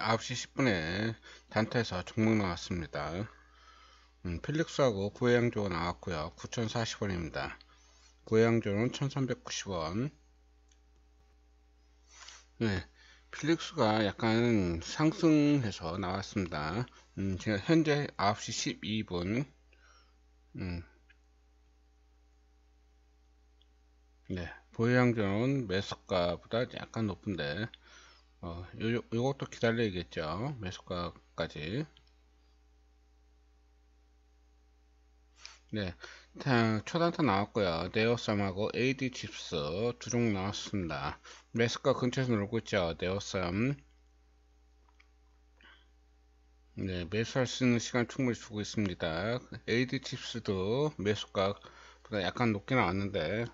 네, 9시 10분에 단타에서 종목 나왔습니다. 음, 필릭스하고 구해양조가 나왔고요. 9,040원입니다. 구해양조는 1,390원. 네, 필릭스가 약간 상승해서 나왔습니다. 음, 제가 현재 9시 12분. 음, 네, 보양조는 매수가보다 약간 높은데 어, 요, 요것도 기다려야겠죠. 매수가까지. 네. 초단타 나왔고요. 네오썸하고 AD 칩스 두 종 나왔습니다. 매수가 근처에서 놀고 있죠. 네오썸. 네, 매수할 수 있는 시간 충분히 주고 있습니다. AD 칩스도 매수가보다 약간 높게 나왔는데,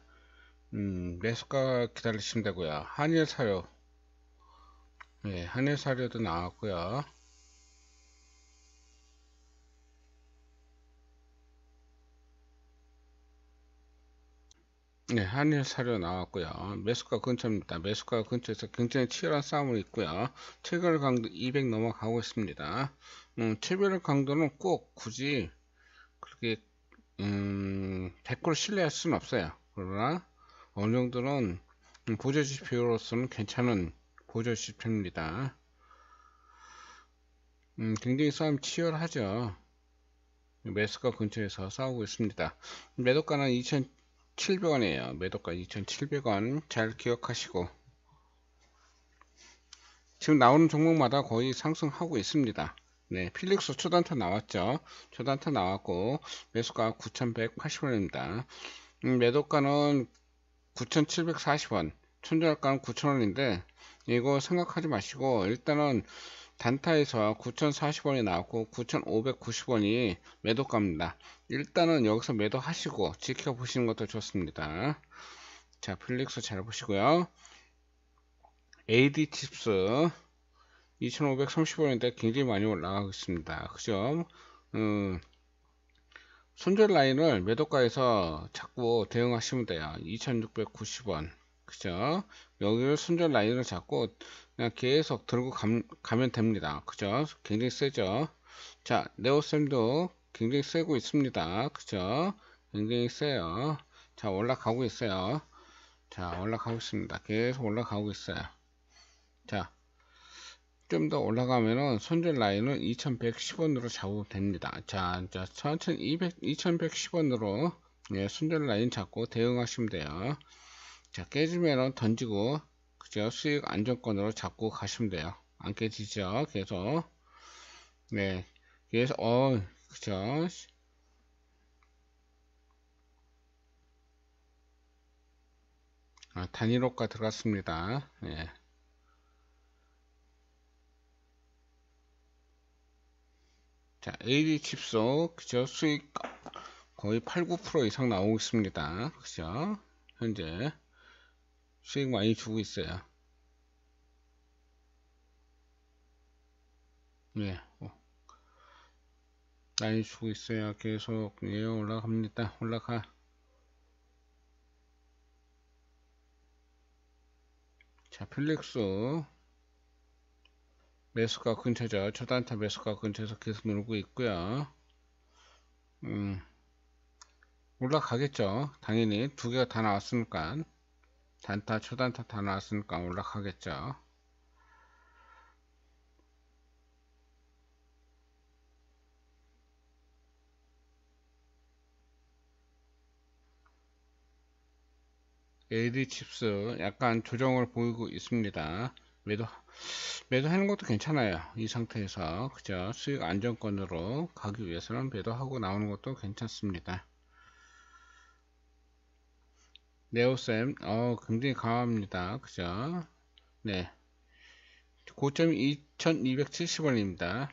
음, 매수가 기다리시면 되고요. 한일 사료 네, 하늘 사료도 나왔고요. 네, 한일 사료 나왔고요. 매수가 근처입니다. 매수가 근처에서 굉장히 치열한 싸움을 있고요. 체결 강도 200 넘어가고 있습니다. 음, 체결 강도는 꼭 굳이 그렇게 음, 100% 신뢰할 수는 없어요. 그러나 어느 정도는 보조 지표로서는 괜찮은 보조 지표입니다. 음, 굉장히 싸움 치열하죠. 매수가 근처에서 싸우고 있습니다. 매도가는 2,700원이에요. 매도가 2,700원 잘 기억하시고 지금 나오는 종목마다 거의 상승하고 있습니다. 네, 필릭스 초단타 나왔죠. 초단타 나왔고 매수가 9,180원입니다. 음, 매도가는 9,740원, 천절가는 9,000원인데 이거 생각하지 마시고 일단은 단타에서 9,040원이 나왔고 9,590원이 매도가입니다. 일단은 여기서 매도하시고 지켜보시는 것도 좋습니다. 자, 필릭스 잘 보시고요. AD 칩스 2,530원인데 굉장히 많이 올라가고 있습니다. 그죠? 음, 손절 라인을 매도가에서 자꾸 대응하시면 돼요. 2,690원. 그죠? 여기를 순전 라인을 잡고 그냥 계속 들고 감, 가면 됩니다. 그죠? 굉장히 세죠? 자, 네오쌤도 굉장히 세고 있습니다. 그죠? 굉장히 세요. 자, 올라가고 있어요. 자, 올라가고 있습니다. 계속 올라가고 있어요. 자, 좀 더 올라가면은 손절 라인은 2110원으로 잡으면 됩니다. 자, 200, 2110원으로 예, 손절 라인 잡고 대응하시면 돼요. 자 깨지면 던지고 그죠? 수익 안정권으로 잡고 가시면 돼요. 안 깨지죠? 계속. 네. 그래서 어 그죠? 아, 단일호가 들어갔습니다. 네. 자 AD 칩소 그죠? 수익 거의 8, 9% 이상 나오고 있습니다. 그죠? 현재 수익 많이 주고 있어요. 네. 어. 많이 주고 있어요. 계속 예, 올라갑니다. 올라가. 자, 필릭스 매수가 근처죠. 초단타 매수가 근처에서 계속 놀고 있고요. 음, 올라가겠죠. 당연히 두 개가 다 나왔으니까. 단타, 초단타 다 나왔으니까 올라가겠죠. AD 칩스 약간 조정을 보이고 있습니다. 매도 매도하는 것도 괜찮아요. 이 상태에서 그죠? 수익 안정권으로 가기 위해서는 매도하고 나오는 것도 괜찮습니다. 네오쌤, 어, 굉장히 강합니다. 그죠? 네. 고점이 2270원입니다.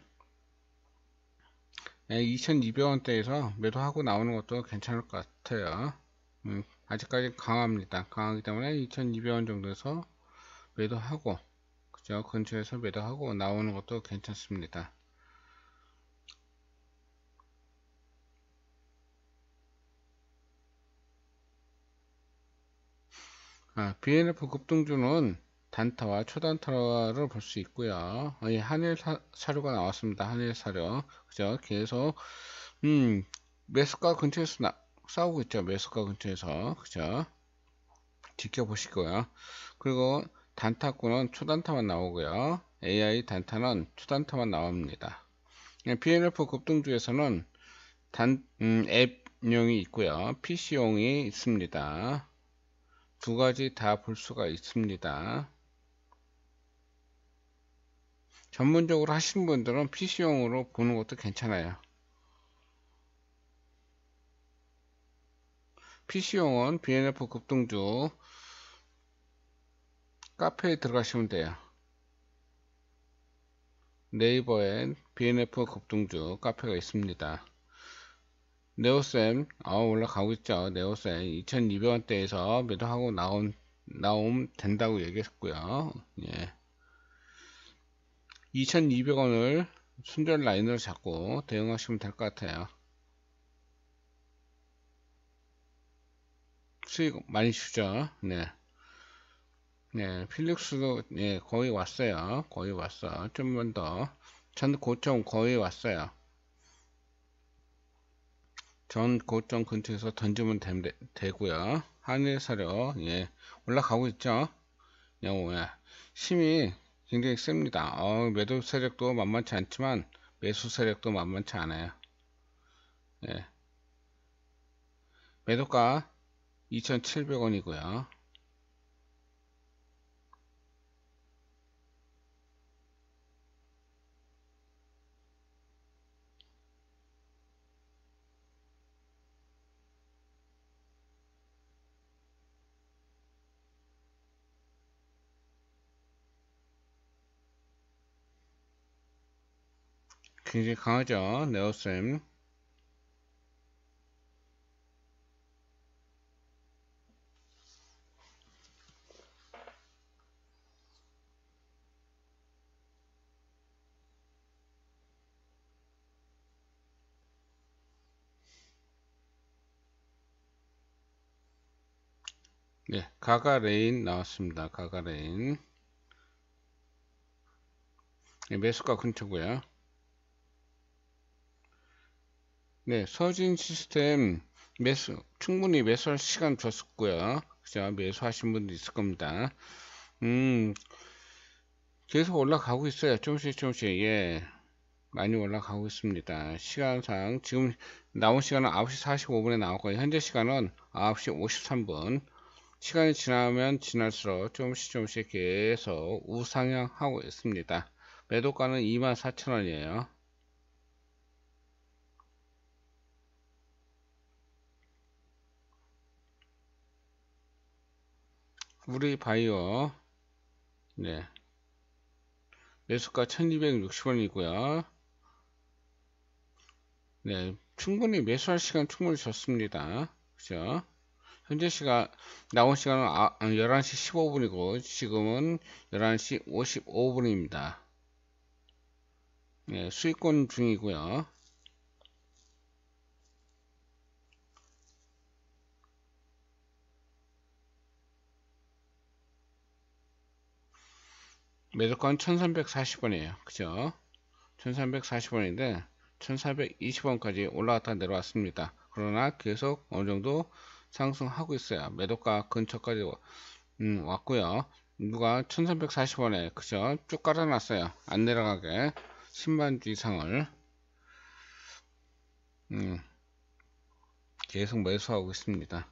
네, 2200원대에서 매도하고 나오는 것도 괜찮을 것 같아요. 음, 아직까지 강합니다. 강하기 때문에 2200원 정도에서 매도하고, 그죠? 근처에서 매도하고 나오는 것도 괜찮습니다. 아, BNF 급등주는 단타와 초단타를 볼 수 있고요. 예, 한일 사, 료가 나왔습니다. 한일 사료. 그죠? 계속, 음, 매수가 근처에서 나, 싸우고 있죠. 매수가 근처에서. 그죠? 지켜보시고요. 그리고 단타권은 초단타만 나오고요. AI 단타는 초단타만 나옵니다. BNF 급등주에서는 단, 음, 앱용이 있고요. PC용이 있습니다. 두 가지 다 볼 수가 있습니다. 전문적으로 하시는 분들은 PC용으로 보는 것도 괜찮아요. PC용은 BNF 급등주 카페에 들어가시면 돼요. 네이버엔 BNF 급등주 카페가 있습니다. 네오셈 아 올라가고 있죠. 네오셈 2200원대에서 매도하고 나온 나옴 된다고 얘기했고요. 예. 2200원을 순절 라인으로 잡고 대응하시면 될 것 같아요. 수익 많이 주죠. 네. 네, 필릭스도 네, 거의 왔어요. 거의 왔어. 좀만 더. 전 고점 거의 왔어요. 전 고점 근처에서 던지면 되, 고요 한일사료 예, 올라가고 있죠. 예, 힘이 굉장히 셉니다. 어, 매도 세력도 만만치 않지만 매수 세력도 만만치 않아요. 예. 매도가 2,700원이고요. 굉장히 강하죠. 네오쌤. 네, 가가레인 나왔습니다. 가가레인. 네, 매수가 근처고요. 네, 서진 시스템 매수 충분히 매수할 시간 줬었고요. 그죠? 매수하신 분도 있을 겁니다. 음, 계속 올라가고 있어요. 조금씩 조금씩 예. 많이 올라가고 있습니다. 시간상 지금 나온 시간은 9시 45분에 나왔고요. 현재 시간은 9시 53분. 시간이 지나면 지날수록 조금씩 조금씩 계속 우상향하고 있습니다. 매도가는 24,000원이에요. 우리 바이오. 네. 매수가 1260원이고요. 네 충분히 매수할 시간 충분히 좋습니다. 그죠? 현재 시간 나온 시간은 11시 아, 15분이고 지금은 11시 55분입니다. 네, 수익권 중이고요 매도권 1340원이에요. 그죠? 1340원인데 1420원까지 올라갔다 내려왔습니다. 그러나 계속 어느 정도 상승하고 있어요. 매도가 근처까지 음, 왔고요. 누가 1340원에 그죠? 쭉 깔아놨어요. 안 내려가게 10만 주 이상을 음, 계속 매수하고 있습니다.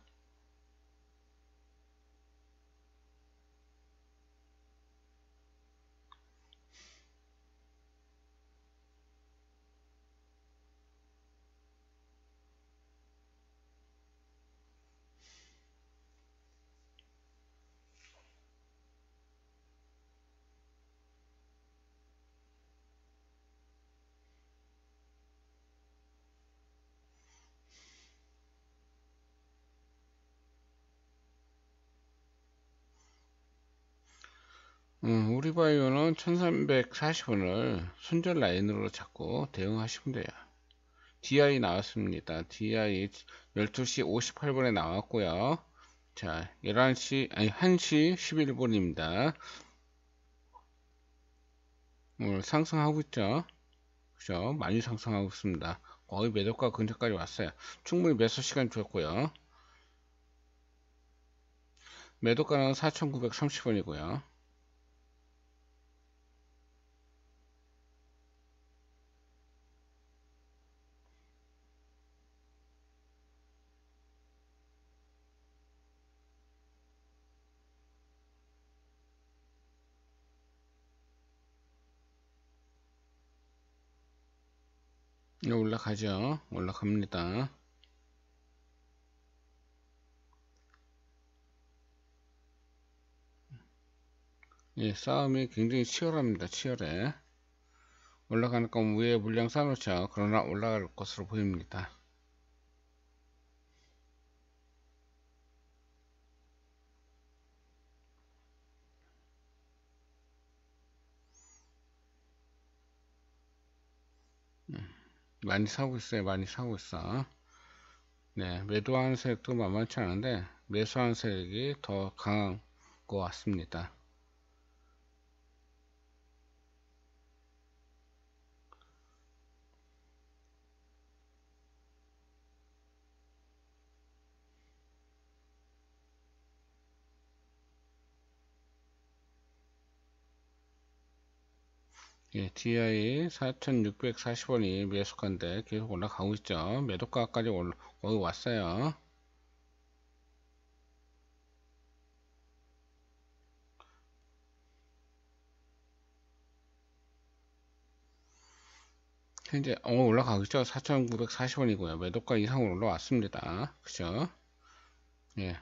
음, 우리 바이오는 1340원을 손절 라인으로 잡고 대응하시면 돼요. DI 나왔습니다. DI 12시 58분에 나왔고요. 자, 11시, 아니, 1시 11분입니다. 오늘 상승하고 있죠. 그죠? 많이 상승하고 있습니다. 거의 매도가 근처까지 왔어요. 충분히 매수 시간 줬고요. 매도가는 4,930원이고요. 올라가죠. 올라갑니다. 예, 싸움이 굉장히 치열합니다. 치열해. 올라가는 건 위에 물량 쌓아놓죠. 그러나 올라갈 것으로 보입니다. 많이 사고 있어요. 많이 사고 있어. 네, 매도하는 세력도 만만치 않은데 매수하는 세력이 더 강한 것 같습니다. 예, DI 4,640원이 매수가인데 계속 올라가고 있죠. 매도가까지 올, 거의 왔어요. 현재 어, 올라가고 있죠. 4,940원이고요. 매도가 이상으로 올라왔습니다. 그죠? 예.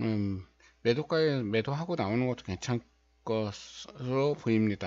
음, 매도가에 매도하고 나오는 것도 괜찮을 것으로 보입니다.